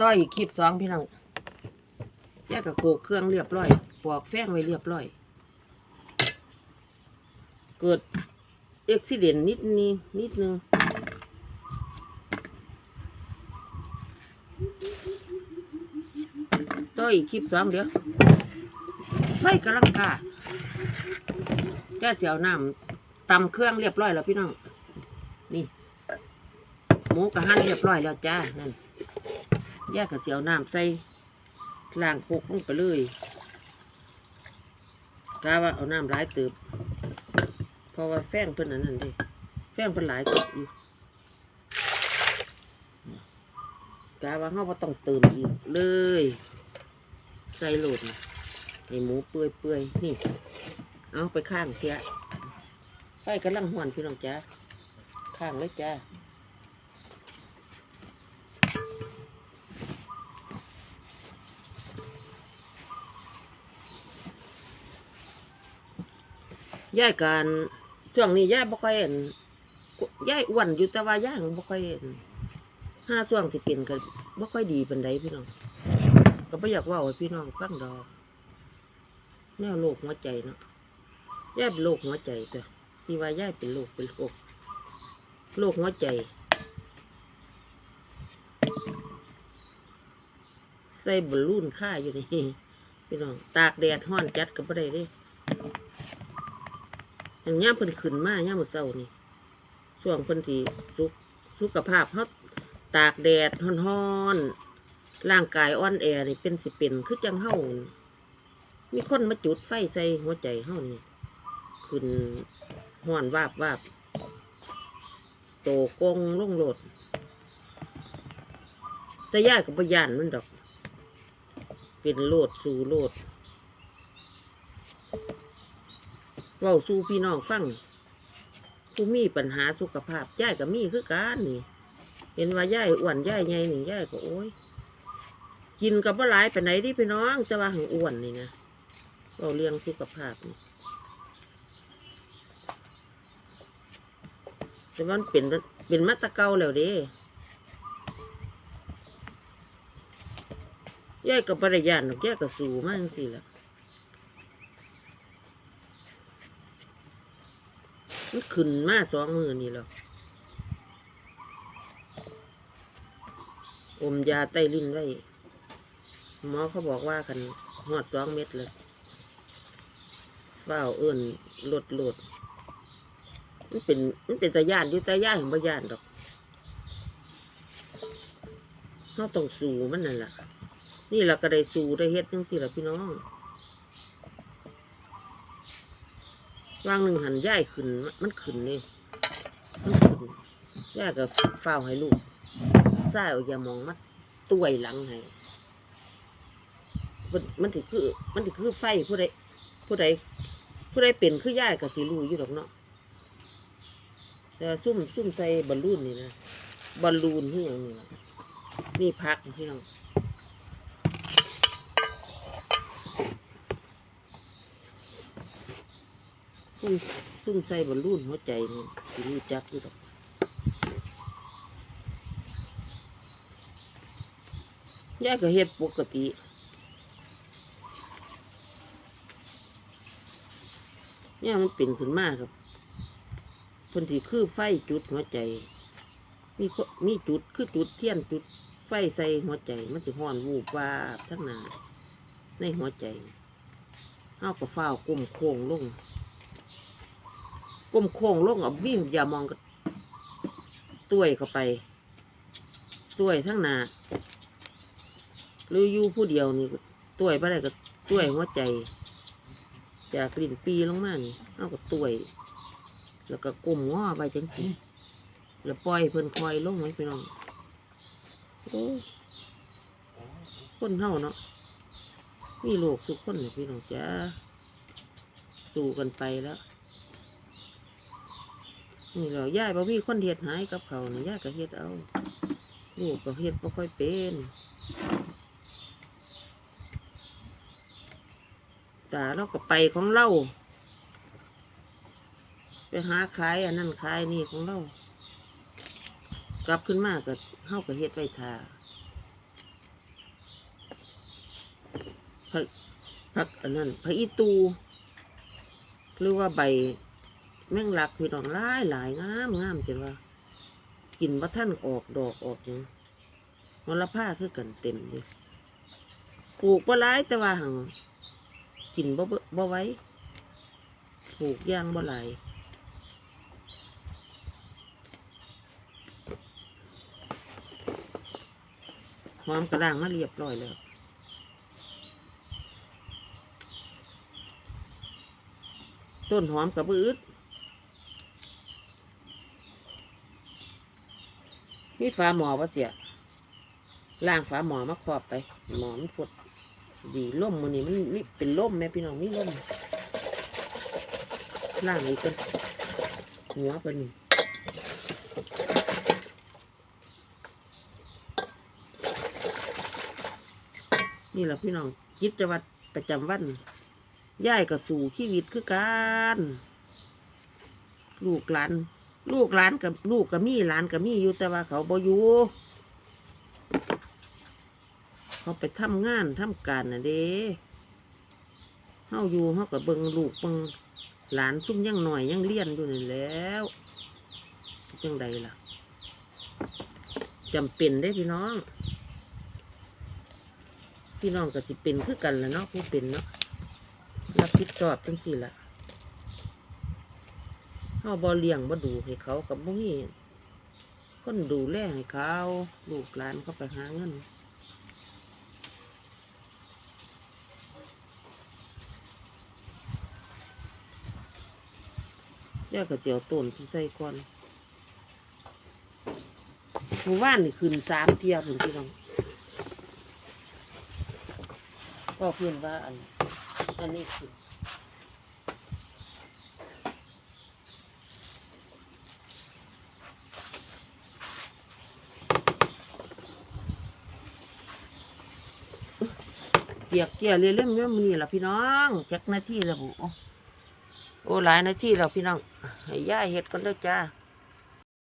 ต่ออีกคลิปสองพี่น้องแยกกับโขลกเครื่องเรียบร้อย ปอกแฟ้งไว้เรียบร้อย เกิดเอ็กซิเดนนิดนี้นิดนึงต่ออีกคลิปสองเดี๋ยว ไฟกำลังกาแก้เจียวน้ำตำเครื่องเรียบร้อยแล้วพี่น้อง นี่ หมูกระหั่นเรียบร้อยแล้วจ้า นั่น ยกกับเจียวน้ำใส่ล่างโคกลงไปเลยกาว่าเอาน้ำร้ายเติบเพราะว่าแฟงเพิ่นอันนั้นเด้แฟงเพิ่นหลายเติบอยู่กาว่าเฮาบ่ต้องเติมอีกเลย ใส่โหลดนะให้หมูเปื่อยเปื่อยๆนี่ เอาไปข้างเสียไฟกำลังหวนพี่น้องจ้าข้างเลยจ้า ย่ายการช่วงนี้ย่ายบ่ค่อยเห็นย่ายอ้วนอยู่แต่ว่าย่างบ่ค่อยเห็นห้าช่วงสิเป็นก็บ่ค่อยดีปานใดพี่น้องก็บ่อยากเว่าให้พี่น้องฟังดอกแนวโรคหัวใจเนาะย่ายเป็นโรคหัวใจแต่ที่ว่าย่ายเป็นโรคเป็นโรคโรคหัวใจใส่บอลลูนค่าอยู่นี่พี่น้องตากแดดห้อนจัดก็บ่ได้เด้ อย่างย่ามเพิ่นขึ้นมาย่ามมื้อเช้านี่ช่วงเพิ่นที่สุขสุขภาพเฮาตากแดดร้อนๆร่างกายอ่อนแอนี่เป็นสิเป็นคือจังเฮามีคนมาจุดไฟใส่หัวใจเฮานี่ขึ้นห้อนวาบวาบโตกงลงโลดแต่ย่าก็บ่ย่านมันดอก เป็นโลดสู่โลด เว้าสู่พี่น้องฟังผู้มีปัญหาสุขภาพย่ายก็มีคือกันนี่ เห็นว่าย่ายอ้วนย่ายใหญ่นี่ย่ายก็โอ้ย กินกับว่าหลายไปไหนดิพี่น้องจะว่าหังอ้วนนี่นะเราเลี้ยงสุขภาพนี่แต่ว่ามันเป็นเป็นมาตะเกาแล้วเด้ย่ายกับบริยานหรอกย่ายก็สู่มากสิแหละ มันขึ้นมาสองมือนี่แล้วอมยาใต้ลิ้นไว้หมอเขาบอกว่ากันหอดสองเม็ดเลยเฝ้าเอิ้นหลดหลดมันเป็นมันเป็นตาย่านอยู่ตาย่านของบ่ย่านดอกเราต้องสู้มันนั่นแหละนี่เราก็ได้สู้ได้เฮ็ดจังสิล่ะพี่น้อง วางหนึ่งหันย่ายขึ้น มันขึ้นเลยมันขึ้นย่ายก็เฝ้าวให้ลูกซ่ายเอาอย่ามองมัดต้วยหลังให้มันมันถือคือ มันถือคือไฟผู้ใดผู้ใดผู้ใดเป็นคือย่ายก็สิรู้อยู่ดอกเนาะแต่ซุ่มซุ่มใส่บอลลูนนี่นะบอลลูนที่อย่างนี้นะนี่พักพี่น้อง ซุ่มซุ่มใส่บอลลูนหัวใจนี่รู้จักอยู่ดอกยายก็เฮ็ดปกติเนี่ยมันเป็นขึ้นมากครับเพิ่นที่คือไฟจุดหัวใจ มีคนมีจุดคือจุดเทียนจุดไฟใส่หัวใจ มันสิห้อนวูบวาบทั้งหนาในหัวใจเฮาก็ฟ้าวก้มโค้งลง ก้มโค้งลงเอาวิ่งอย่ามองก็ต้วยเข้าไปต้วยทั้งหนาหรืออยู่ผู้เดียวนี่ก็ต้วยไปได้ก็ต้วยหัวใจ จากกลิ่นปีลงมานี่เอาก็ต้วย แล้วก็ก้มง้อไปจังสิแล้วปล่อยเพิ่นคอยลงไว้พี่น้องโอ้คนเฮาเนาะมีโรคทุกคนเลยพี่น้องจ้าสู้กันไปแล้ว นี่เราย่ายบ่มีคนเฮ็ดหายกับเขานี่ย่ายก็เฮ็ดเอาลูกก็เฮ็ดบ่ค่อยเป็นตาเราก็ไปของเราไปหาขายอันนั้นขายนี่ของเรากลับขึ้นมาก็เฮาก็เฮ็ดไว้ทาผักผักอันนั้นผักอีตู หรือว่าใบ แมงลักพี่น้องหลายหลายงามงามจนว่ากินว่าท่านออกดอกออกหยังมลผ้าคือกันเต็มเลยปลูกบ่หลายแต่ว่าหังกินบ่บ่ไว้ปลูกย่างบ่หลหอมกระด้างมาเรียบร้อยแล้วต้นหอมกับบืด มีฝาหมอวะเสียล่างฝาหมอมาครอบไป หมอมันพดดีล่มมันนี่มันนี่เป็นล่มแม่พี่น้องมีล่มล่างนี้เป็นหัวเป็นนี่นี่แหละพี่น้องกิจวัตรประจำวันย่ายก็สู่ชีวิตคือกันลูกหลาน ลูกหลานกับลูกกับมีหลานกับมีอยู่แต่ว่าเขาบ่อยู่เขาไปทำงานทำการน่ะเด้เฮาอยู่เฮาก็เบิ่งลูกเบิ่งหลานซุ่มยังหน่อยยังเลี้ยนอยู่นี่แล้วจังใดล่ะจำเป็นได้พี่น้อง พี่น้องก็สิเป็นคือกันล่ะเนาะผู้เป็นเนาะรับผิดชอบจังสี่ละ เฮาบ่เลี้ยงบ่ดูให้เขากับบ่มีคนดูแลให้เขาลูกหลานเขาไปหาเงินแย่าก็เจียวต้นที่ใส่ก่อนหมู่บ้านนี่ขึ้นสามเที่ยผุนพี่น้องก็เพื่อนว่าอันอันนี้คือ กียกเกียเรื่อยเรื่องมือนี่ล่ะพี่น้องจักหน้าที่แล้วบุโอ้หลายหน้าที่เราพี่น้องให้ย่าเห็ดกันเด้อจ้า